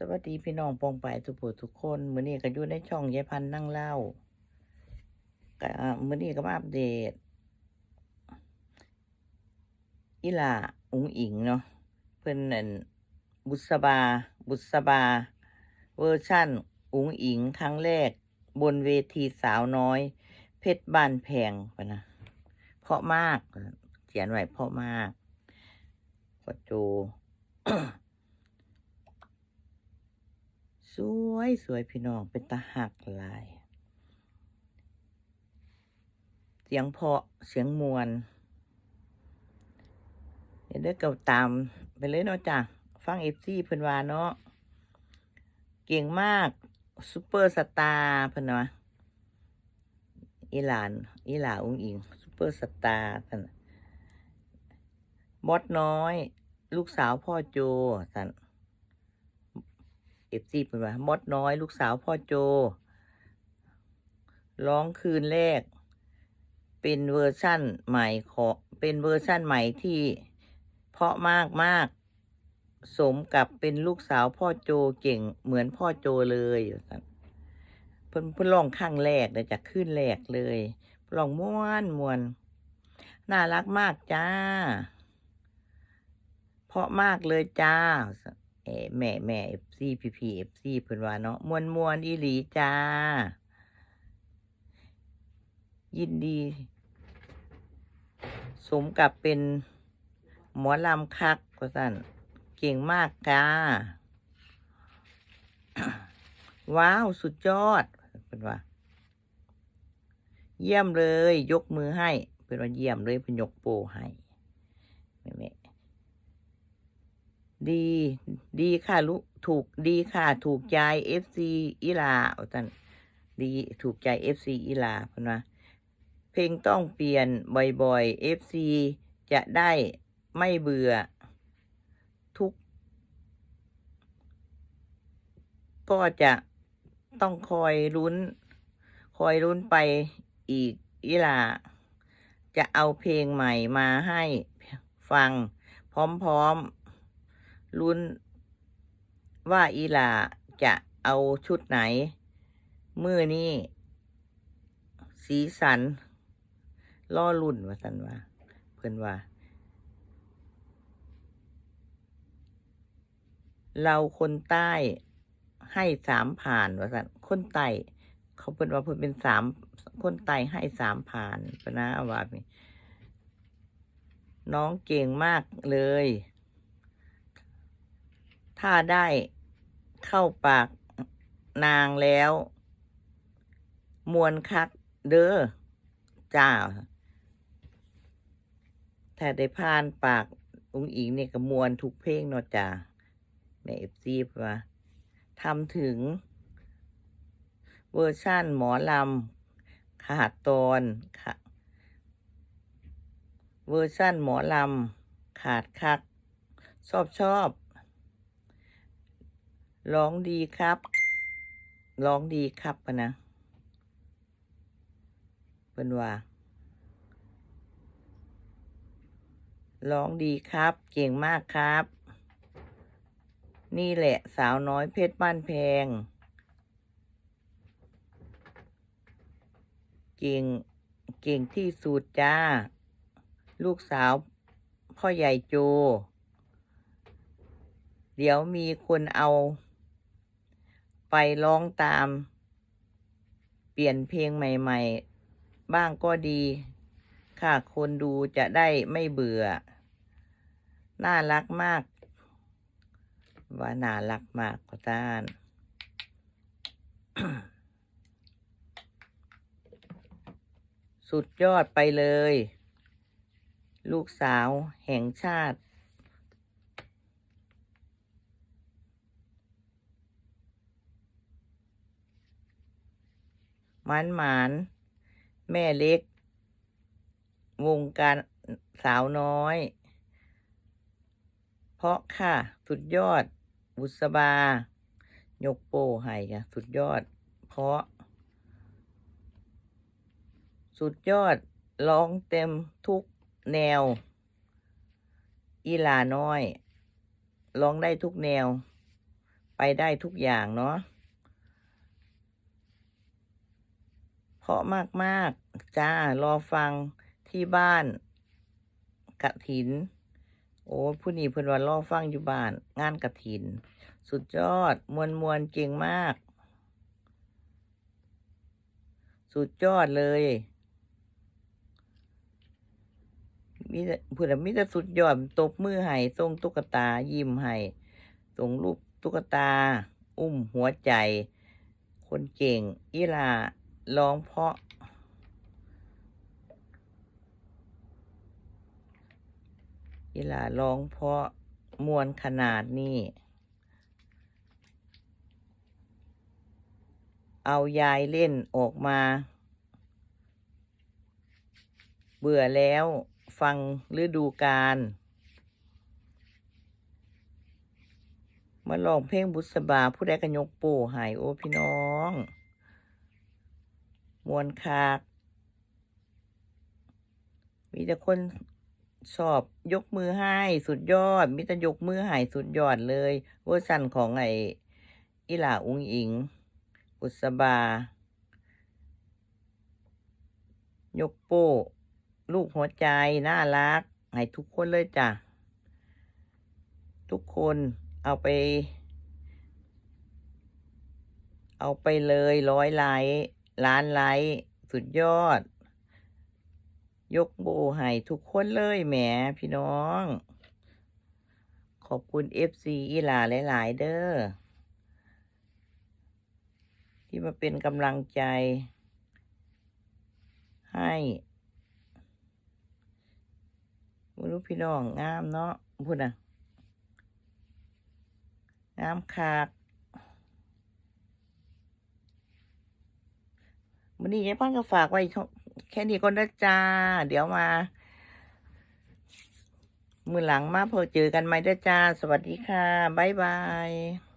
สวัสดีพี่น้องปองไปทุกผู้ทุกคนมื้อนี้ก็อยู่ในช่องยายพันนั่งเล่าก็มื้อนี้ก็มาอัปเดตอีลาอุ๋งอิงเนาะเพิ่นนั่นบุษบา บุษบา เวอร์ชั่นอุ๋งอิงครั้งแรก บนเวทีสาวน้อย เพชรบานแพงปะนะเพราะมากเขียนไว้เพราะมากพอโจ ส วยสวยพี่น้องเป็นตาหักลาย เสียงเพาะเสียงมวลเดี๋ยวเด้เก่าตามไปเลยเนาะจ้ะฟังเอฟซีเพิ่นว่าเนาะเก่งมากซูเปอร์สตาร์เพิ่นว่าอีหลานอีหลาอุ้งอิงซูเปอร์สตาร์ท่านบอสน้อย ลูกสาวพ่อโจท่าน เอฟซีเป็นว่ามดน้อย ลูกสาวพ่อโจ ร้องคืนแรก เป็นเวอร์ชั่นใหม่ขอเป็นเวอร์ชั่นใหม่ที่เพราะมากมากสมกับเป็นลูกสาวพ่อโจเก่งเหมือนพ่อโจเลยเพิ่นเพิ่นร้องข้างแรกเลยจากขึ้นแรกเลยร้องม้วนมวนน่ารักมากจ้า เพราะมากเลยจ้า แม่แม่เอฟซีพีพีเอฟซีเพิ่นว่าเนาะมวนมวนอีหลีจ้า ยินดี สมกับเป็นหมอลำคักกว่าสั่นเก่งมากจ้า ว้าว สุดยอดเป็นว่า เยี่ยมเลย ยกมือให้เป็นว่าเยี่ยมเลยเป็นยกโปให้แม่ ดี ดีค่ะลูกถูกดีค่ะ ถูกใจเอฟซีอีลาเอาจันดีถูกใจเอฟซีอีลาเพนว่าเพลงต้องเปลี่ยนบ่อยๆเอฟซีจะได้ไม่เบื่อทุก ก็จะต้องคอยลุ้น คอยลุ้นไปอีกอีลาจะเอาเพลงใหม่มาให้ฟัง พร้อมๆ ลุ้น ว่าอีหลาจะเอาชุดไหน มือนี้ สีสัน ล่อลุ่นว่าสันว่า เพื่อนว่า เราคนใต้ให้สามผ่านว่าสันคนใต้เขาเพิ่นว่าเพิ่นเป็นสามคนใต้ให้สามผ่านปะนะว่านี่น้องเก่งมากเลย ถ้าได้เข้าปากนางแล้ว มวนคักเด้อจ้าถ้าได้ผ่านปากอุ้งอิงเนี่ยก็มวนทุกเพลงเนาะจ้าแม่เอฟซีว่าทำถึง เวอร์ชั่นหมอลำขาดตอนค่ะ เวอร์ชั่นหมอลำขาดคัก ชอบชอบ ร้องดีครับ ร้องดีครับปะนะเป็นว่า ร้องดีครับ เก่งมากครับ นี่แหละสาวน้อยเพชรบ้านแพง เก่ง เก่งที่สุดจ้า ลูกสาวพ่อใหญ่โจ เดี๋ยวมีคนเอา ไปร้องตาม เปลี่ยนเพลงใหม่ ๆ บ้างก็ดี ค่ะ คนดูจะได้ไม่เบื่อ น่ารักมาก ว่าน่ารักมากก็ต้านสุดยอดไปเลย ลูกสาวแห่งชาติ หมานหมาน แม่เล็ก วงการสาวน้อย เพราะค่ะ สุดยอด บุษบา ยกโป้ให้ค่ะ สุดยอด เพราะ สุดยอด ร้องเต็มทุกแนว อีลาน้อย ร้องได้ทุกแนว ไปได้ทุกอย่างเนาะเพ ราะมากๆ จ้า รอฟังที่บ้านกะถิน โอ้ผู้นี้เพิ่นว่ารอฟังอยู่บ้าน งานกะถิน สุดยอด มวลมวลเก่งมาก สุดยอดเลย มีแต่พูดแต่มีแต่สุดยอด ตบมือให้ทรงตุ๊กตา ยิ้มให้ส่งรูปตุ๊กตา อุ้มหัวใจ คนเก่งอีลา ร้องเพราะ อีหลาร้องเพราะมวนขนาดนี้ เอายายเล่นออกมา เบื่อแล้วฟังฤดูกาลมาลองเพลงบุษบาผู้ใดก็ยกโป้หายโอ้พี่น้อง มวนคากมีแต่คนชอบยกมือให้สุดยอด มีแต่ยกมือให้สุดยอดเลยเวอร์ชันของไอ้อีหล่าอุงอิงบุษบา ยกโป้ ลูกหัวใจ น่ารัก ให้ทุกคนเลยจ้ะ ทุกคนเอาไป เอาไปเลยร้อยไลค์ ล้านไลค์สุดยอด ยกโบให้ทุกคนเลยแหมพี่น้อง ขอบคุณ FC อีหลาหลาย ๆ เด้อที่มาเป็นกำลังใจ ให้มรู้พี่น้องงามเนาะพูดนะงามคาก วันนี้ยายพ่อนก็ฝากไว้แค่นี้ก็ได้จ้า เดี๋ยวมา มือหลังมาพอเจอกันไหมเด้จ้า สวัสดีค่ะ บ๊ายบาย